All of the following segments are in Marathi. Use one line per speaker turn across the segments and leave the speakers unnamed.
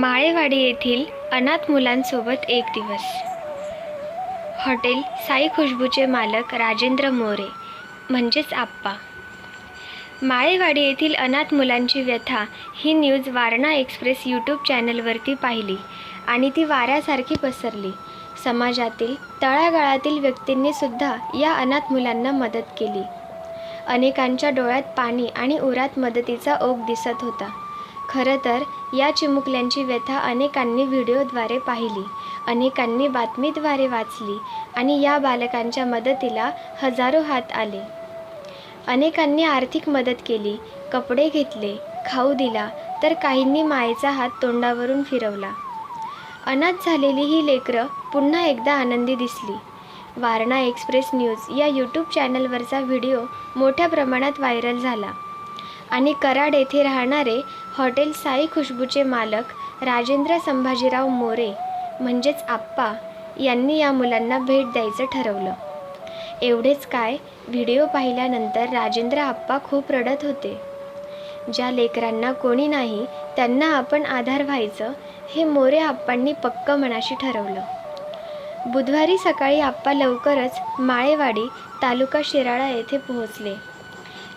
माळेवाडी येथील अनाथ मुलांसोबत एक दिवस. हॉटेल साई खुशबूचे मालक राजेंद्र मोरे म्हणजेच आप्पा. माळेवाडी येथील अनाथ मुलांची व्यथा ही न्यूज वारणा एक्सप्रेस यूट्यूब चॅनलवरती पाहिली आणि ती वाऱ्यासारखी पसरली. समाजातील तळागाळातील व्यक्तींनीसुद्धा या अनाथ मुलांना मदत केली. अनेकांच्या डोळ्यात पाणी आणि उरात मदतीचा ओघ दिसत होता. खरं तर या चिमुकल्यांची व्यथा अनेकांनी व्हिडिओद्वारे पाहिली अनेकांनी बातमीद्वारे वाचली आणि या बालकांच्या मदतीला हजारो हात आले. अनेकांनी आर्थिक मदत केली कपडे घेतले खाऊ दिला तर काहींनी मायेचा हात तोंडावरून फिरवला. अनाथ झालेली ही लेकरं पुन्हा एकदा आनंदी दिसली. वारणा एक्सप्रेस न्यूज या यूट्यूब चॅनलवरचा व्हिडिओ मोठ्या प्रमाणात व्हायरल झाला. आणि कराड येथे राहणारे हॉटेल साई खुशबूचे मालक राजेंद्र संभाजीराव मोरे म्हणजेच आप्पा यांनी या मुलांना भेट द्यायचं ठरवलं. एवढेच काय व्हिडिओ पाहिल्यानंतर राजेंद्र आप्पा खूप रडत होते. ज्या लेकरांना कोणी नाही त्यांना आपण आधार व्हायचं हे मोरे आप्पांनी पक्क मनाशी ठरवलं. बुधवारी सकाळी आप्पा लवकरच माळेवाडी तालुका शिराळा येथे पोहोचले.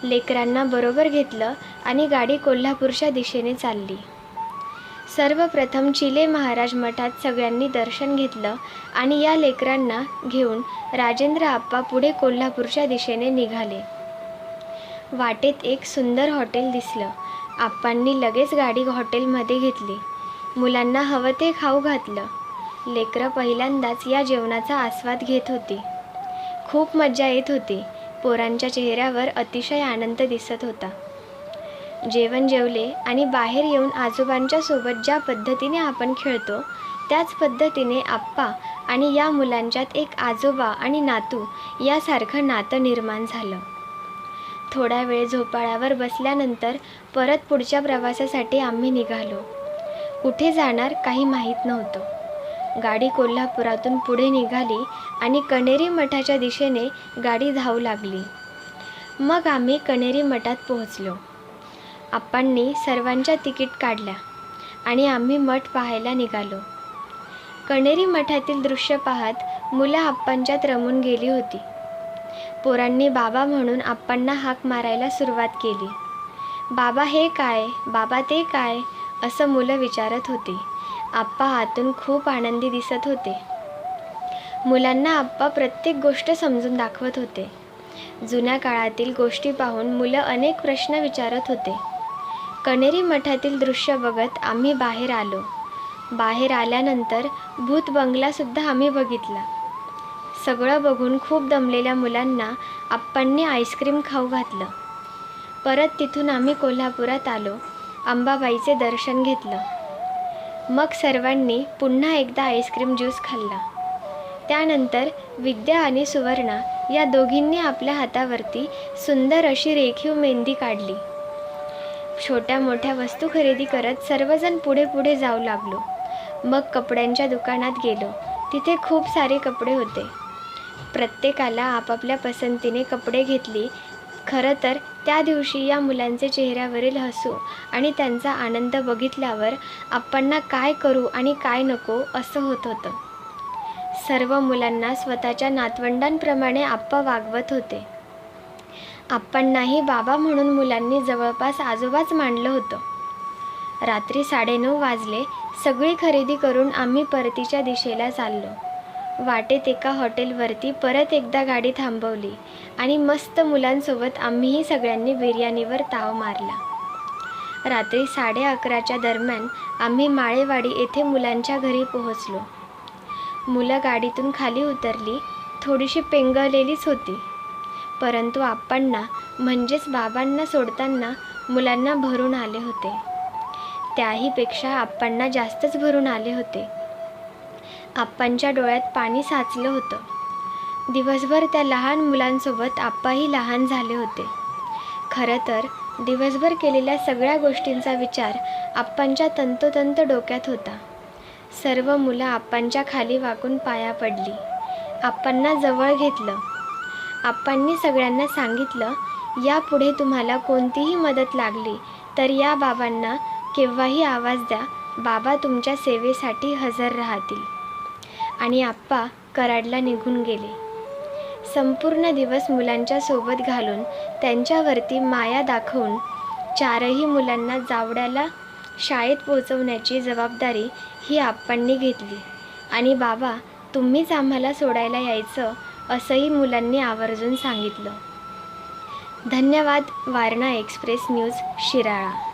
लेकरांना बरोबर घेतलं आणि गाडी कोल्हापूरच्या दिशेने चालली. सर्वप्रथम चिले महाराज मठात सगळ्यांनी दर्शन घेतलं आणि या लेकरांना घेऊन राजेंद्र आप्पा पुढे कोल्हापूरच्या दिशेने निघाले. वाटेत एक सुंदर हॉटेल दिसलं. आप्पांनी लगेच गाडी हॉटेलमध्ये घेतली. मुलांना हवं ते खाऊ घातलं. लेकरं पहिल्यांदाच या जेवणाचा आस्वाद घेत होती. खूप मजा येत होती. पोरांच्या चेहऱ्यावर अतिशय आनंद दिसत होता. जेवण जेवले आणि बाहेर येऊन आजोबांच्या सोबत ज्या पद्धतीने आपण खेळतो त्याच पद्धतीने आप्पा आणि या मुलांच्यात एक आजोबा आणि नातू यासारखं नातं निर्माण झालं. थोडा वेळ झोपाळ्यावर बसल्यानंतर परत पुढच्या प्रवासासाठी आम्ही निघालो. कुठे जाणार काही माहीत नव्हतं. गाडी कोल्हापुरातून पुढे निघाली आणि कणेरी मठाच्या दिशेने गाडी धावू लागली. मग आम्ही कणेरी मठात पोहोचलो. आप्पांनी सर्वांच्या तिकीट काढल्या आणि आम्ही मठ पाहायला निघालो. कणेरी मठातील दृश्य पाहत मुलं आप्पांच्यात रमून गेली होती. पोरांनी बाबा म्हणून आप्पांना हाक मारायला सुरुवात केली. बाबा हे काय? बाबा ते काय? असं मुलं विचारत होती. आप्पा आतून खूप आनंदी दिसत होते. मुलांना आप्पा प्रत्येक गोष्ट समजून दाखवत होते. जुन्या काळातील गोष्टी पाहून मुलं अनेक प्रश्न विचारत होते. कणेरी मठातील दृश्य बघत आम्ही बाहेर आलो. बाहेर आल्यानंतर भूत बंगलासुद्धा आम्ही बघितला. सगळं बघून खूप दमलेल्या मुलांना आप्पांनी आईस्क्रीम खाऊ घातलं. परत तिथून आम्ही कोल्हापुरात आलो. अंबाबाईचे दर्शन घेतलं. मग सर्वांनी पुन्हा एकदा आईस्क्रीम ज्यूस खाल्ला. त्यानंतर विद्या आणि सुवर्णा या दोघींनी आपल्या हातावरती सुंदर अशी रेखीव मेहंदी काढली. छोट्या मोठ्या वस्तू खरेदी करत सर्वजण पुढे पुढे जाऊ लागलो. मग कपड्यांच्या दुकानात गेलो. तिथे खूप सारे कपडे होते. प्रत्येकाला आपापल्या पसंतीने कपडे घेतली खरं तर त्या दिवशी या मुलांचे चेहऱ्यावरील हसू आणि त्यांचा आनंद बघितल्यावर आपणना काय करू आणि काय नको असं होत होतं. सर्व मुलांना स्वतःच्या नातवंडांप्रमाणे आप्पा वागवत होते. आप्पांनाही बाबा म्हणून मुलांनी जवळपास आजोबाच मांडलं होतं. रात्री साडेनऊ वाजले सगळी खरेदी करून आम्ही परतीच्या दिशेला चाललो. वाटेत एका हॉटेलवरती परत एकदा गाडी थांबवली आणि मस्त मुलांसोबत आम्हीही सगळ्यांनी बिर्याणीवर ताव मारला. रात्री साडे अकराच्या दरम्यान आम्ही माळेवाडी येथे मुलांच्या घरी पोहोचलो. मुलं गाडीतून खाली उतरली थोडीशी पेंगळलेलीच होती. परंतु आप्पांना म्हणजेच बाबांना सोडताना मुलांना भरून आले होते. त्याहीपेक्षा आप्पांना जास्तच भरून आले होते. आप्पांच्या डोळ्यात पाणी साचलं होतं. दिवसभर त्या लहान मुलांसोबत आप्पाही लहान झाले होते. खरं तर दिवसभर केलेल्या सगळ्या गोष्टींचा विचार आप्पांच्या तंतोतंत डोक्यात होता. सर्व मुलं आप्पांच्या खाली वाकून पाया पडली. आप्पांना जवळ घेतलं. आप्पांनी सगळ्यांना सांगितलं यापुढे तुम्हाला कोणतीही मदत लागली तर या बाबांना केव्हाही आवाज द्या. बाबा तुमच्या सेवेसाठी हजर राहतील. आणि आप्पा कराडला निघून गेले. संपूर्ण दिवस मुलांच्या सोबत घालून त्यांच्यावरती माया दाखवून चारही मुलांना जावड्याला शाळेत पोचवण्याची जबाबदारी ही आप्पांनी घेतली. आणि बाबा तुम्हीच आम्हाला सोडायला यायचं असंही मुलांनी आवर्जून सांगितलं. धन्यवाद वारणा एक्सप्रेस न्यूज शिराळा.